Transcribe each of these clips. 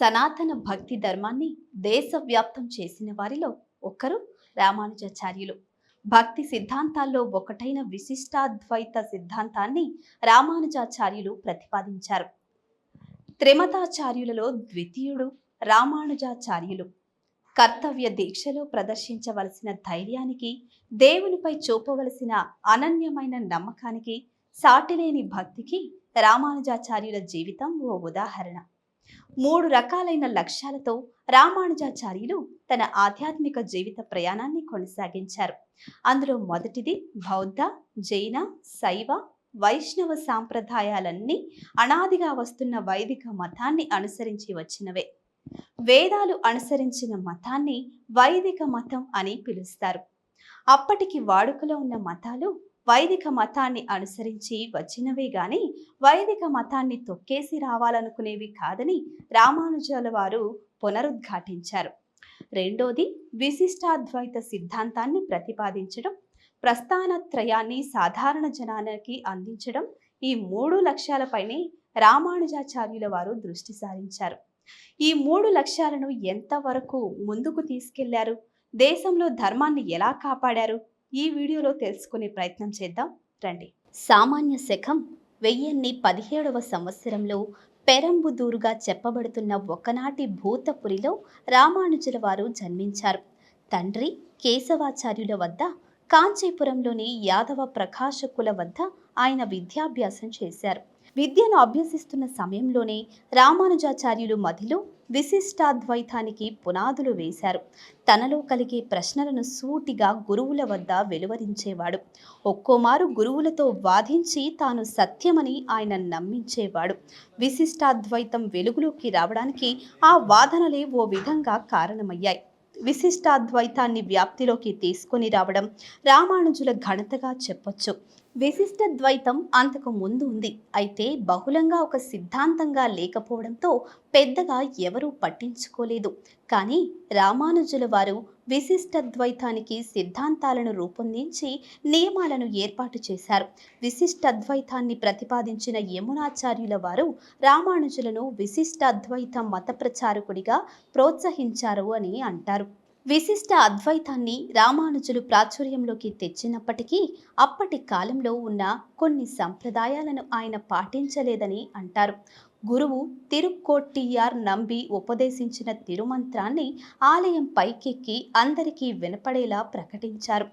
సనాతన భక్తి ధర్మాన్ని దేశవ్యాప్తం చేసిన వారిలో ఒకరు రామానుజాచార్యులు. భక్తి సిద్ధాంతాల్లో ఒకటైన విశిష్టాద్వైత సిద్ధాంతాన్ని రామానుజాచార్యులు ప్రతిపాదించారు. త్రిమతాచార్యులలో ద్వితీయుడు రామానుజాచార్యులు. కర్తవ్య దీక్షలో ప్రదర్శించవలసిన ధైర్యానికి దేవునిపై చూపవలసిన అనన్యమైన నమ్మకానికి సాటిలేని భక్తికి రామానుజాచార్యుల జీవితం ఓ ఉదాహరణ. మూడు రకాలైన లక్ష్యాలతో రామానుజాచార్యులు తన ఆధ్యాత్మిక జీవిత ప్రయాణాన్ని కొనసాగించారు. అందులో మొదటిది బౌద్ధ జైన శైవ వైష్ణవ సాంప్రదాయాలన్నీ అనాదిగా వస్తున్న వైదిక మతాన్ని అనుసరించి వచ్చినవే. వేదాలు అనుసరించిన మతాన్ని వైదిక మతం అని పిలుస్తారు. అప్పటికి వాడుకలో ఉన్న మతాలు వైదిక మతాన్ని అనుసరించి వచ్చినవే గాని వైదిక మతాన్ని తొక్కేసి రావాలనుకునేవి కాదని రామానుజాల వారు పునరుద్ఘాటించారు. రెండోది విశిష్టాద్వైత సిద్ధాంతాన్ని ప్రతిపాదించడం ప్రస్థానత్రయాన్ని సాధారణ జనానికి అందించడం ఈ మూడు లక్ష్యాలపైనే రామానుజాచార్యుల వారు దృష్టి సారించారు. ఈ మూడు లక్ష్యాలను ఎంతవరకు ముందుకు తీసుకెళ్ళారు? దేశంలో ధర్మాన్ని ఎలా కాపాడారు? ఈ వీడియోలో తెలుసుకునే ప్రయత్నం చేద్దాం. రండి. సామాన్య శకం వెయ్యిన్ని పదిహేడవ సంవత్సరంలో పెరంబుదూరుగా చెప్పబడుతున్న ఒకనాటి భూతపురిలో రామానుజుల వారు జన్మించారు. తండ్రి కేశవాచార్యుల వద్ద కాంచీపురంలోని యాదవ ప్రకాశకుల వద్ద ఆయన విద్యాభ్యాసం చేశారు. విద్యను అభ్యసిస్తున్న సమయంలోనే రామానుజాచార్యులు మదిలో విశిష్టాద్వైతానికి పునాదులు వేశారు. తనలో కలిగే ప్రశ్నలను సూటిగా గురువుల వద్ద వెలువరించేవాడు. ఒక్కోమారు గురువులతో వాదించి తాను సత్యమని ఆయన నమ్మించేవాడు. విశిష్టాద్వైతం వెలుగులోకి రావడానికి ఆ వాదనలే ఓ విధంగా కారణమయ్యాయి. విశిష్టాద్వైతాన్ని వ్యాప్తిలోకి తీసుకొని రావడం రామానుజుల ఘనతగా చెప్పొచ్చు. విశిష్ట ద్వైతం అంతకు ముందు ఉంది. అయితే బహుళంగా ఒక సిద్ధాంతంగా లేకపోవడంతో పెద్దగా ఎవరూ పట్టించుకోలేదు. కానీ రామానుజుల వారు విశిష్ట ద్వైతానికి సిద్ధాంతాలను రూపొందించి నియమాలను ఏర్పాటు చేశారు. విశిష్ట ద్వైతాన్ని ప్రతిపాదించిన యమునాచార్యుల వారు రామానుజులను విశిష్ట అద్వైత మత ప్రచారకుడిగా ప్రోత్సహించారు అని అంటారు. విశిష్ట అద్వైతాన్ని రామానుజులు ప్రాచుర్యంలోకి తెచ్చినప్పటికీ అప్పటి కాలంలో ఉన్న కొన్ని సంప్రదాయాలను ఆయన పాటించలేదని అంటారు. గురువు తిరుక్కోట్టియార్ నంబి ఉపదేశించిన తిరుమంత్రాన్ని ఆలయం పైకెక్కి అందరికీ వినపడేలా ప్రకటించారు.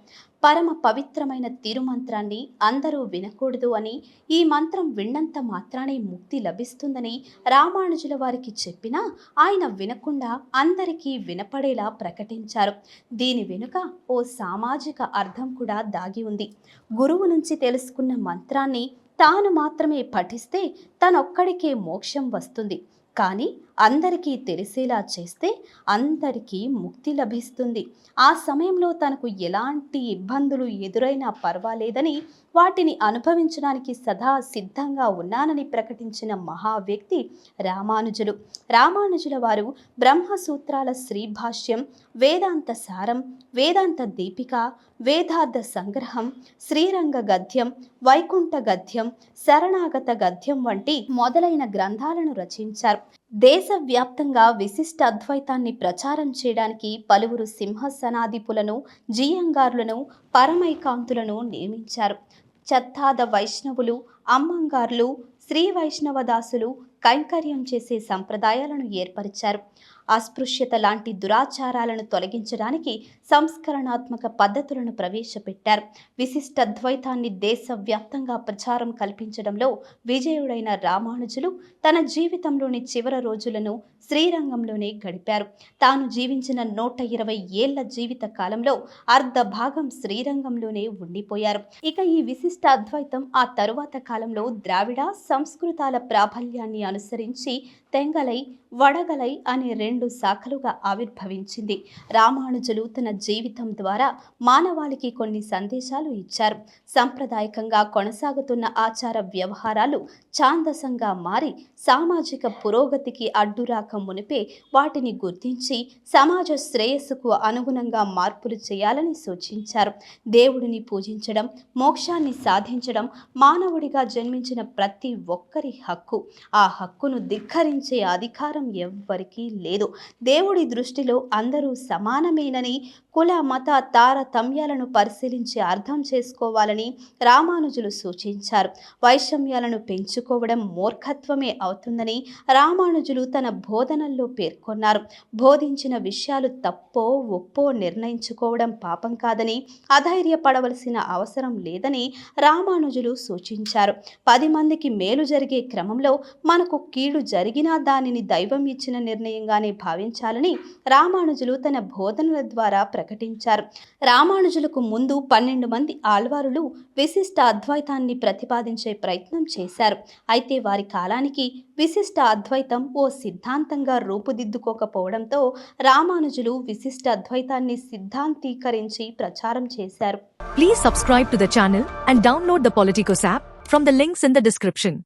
పరమ పవిత్రమైన తిరుమంత్రాన్ని అందరూ వినకూడదు అని ఈ మంత్రం విన్నంత మాత్రానే ముక్తి లభిస్తుందని రామానుజుల వారికి చెప్పినా ఆయన వినకుండా అందరికీ వినపడేలా ప్రకటించారు. దీని వెనుక ఓ సామాజిక అర్థం కూడా దాగి ఉంది. గురువు నుంచి తెలుసుకున్న మంత్రాన్ని తాను మాత్రమే పఠిస్తే తనొక్కడికే మోక్షం వస్తుంది. కానీ అందరికీ తెలిసేలా చేస్తే అందరికీ ముక్తి లభిస్తుంది. ఆ సమయంలో తనకు ఎలాంటి ఇబ్బందులు ఎదురైనా పర్వాలేదని వాటిని అనుభవించడానికి సదా సిద్ధంగా ఉన్నానని ప్రకటించిన మహా వ్యక్తి రామానుజులు. రామానుజుల వారు బ్రహ్మసూత్రాల శ్రీభాష్యం వేదాంత సారం వేదాంత దీపిక వేదార్థ సంగ్రహం శ్రీరంగ గద్యం వైకుంఠ గద్యం శరణాగత గద్యం వంటి మొదలైన గ్రంథాలను రచించారు. దేశవ్యాప్తంగా విశిష్ట అద్వైతాన్ని ప్రచారం చేయడానికి పలువురు సింహసనాధిపులను జియంగారులను పరమైకాంతులను నియమించారు. చత్తాద వైష్ణవులు అమ్మంగార్లు శ్రీ వైష్ణవదాసులు కైంకర్యం చేసే సంప్రదాయాలను ఏర్పరిచారు. అస్పృశ్యత లాంటి దురాచారాలను తొలగించడానికి సంస్కరణాత్మక పద్ధతులను ప్రవేశపెట్టారు. విశిష్ట ద్వైతాన్ని దేశవ్యాప్తంగా ప్రచారం కల్పించడంలో విజయుడైన రామానుజులు తన జీవితంలోని చివరి రోజులను శ్రీరంగంలోనే గడిపారు. తాను జీవించిన నూట ఇరవై ఏళ్ళ జీవిత కాలంలో అర్ధ భాగం శ్రీరంగంలోనే ఉండిపోయారు. ఇక ఈ విశిష్ట అద్వైతం ఆ తరువాత కాలంలో ద్రావిడ సంస్కృతాల ప్రాబల్యాన్ని అనుసరించి తెంగలై వడగలై అనే రెండు శాఖలుగా ఆవిర్భవించింది. రామానుజులు తన జీవితం ద్వారా మానవాళికి కొన్ని సందేశాలు ఇచ్చారు. సాంప్రదాయకంగా కొనసాగుతున్న ఆచార వ్యవహారాలు ఛాందసంగా మారి సామాజిక పురోగతికి అడ్డురాక మునిపే వాటిని గుర్తించి సమాజ శ్రేయస్సుకు అనుగుణంగా మార్పులు చేయాలని సూచించారు. దేవుడిని పూజించడం మోక్షాన్ని సాధించడం మానవుడిగా జన్మించిన ప్రతి ఒక్కరి హక్కు. ఆ హక్కును ధిక్కరించే అధికారం అధికారం ఎవ్వరికీ లేదు. దేవుడి దృష్టిలో అందరూ సమానమేనని కుల మత తారతమ్యాలను పరిశీలించి అర్థం చేసుకోవాలని రామానుజులు సూచించారు. వైషమ్యాలను పెంచుకోవడం మూర్ఖత్వమే అవుతుందని రామానుజులు తన బోధనల్లో పేర్కొన్నారు. బోధించిన విషయాలు తప్పో ఒప్పో నిర్ణయించుకోవడం పాపం కాదని అధైర్యపడవలసిన అవసరం లేదని రామానుజులు సూచించారు. పది మందికి మేలు జరిగే క్రమంలో మనకు కీడు జరిగినా దానిని దైవం ఇచ్చిన నిర్ణయంగానే భావించాలని రామానుజులు తన బోధనల ద్వారా ప్రకటించారు. రామానుజులకు ముందు పన్నెండు మంది ఆళ్వారులు విశిష్ట అద్వైతాన్ని ప్రతిపాదించే ప్రయత్నం చేశారు. అయితే వారి కాలానికి విశిష్ట అద్వైతం ఓ సిద్ధాంతంగా రూపుదిద్దుకోకపోవడంతో రామానుజులు విశిష్ట అద్వైతాన్ని సిద్ధాంతీకరించి ప్రచారం చేశారు. Please subscribe to the channel and download the Politikos app from the links in the description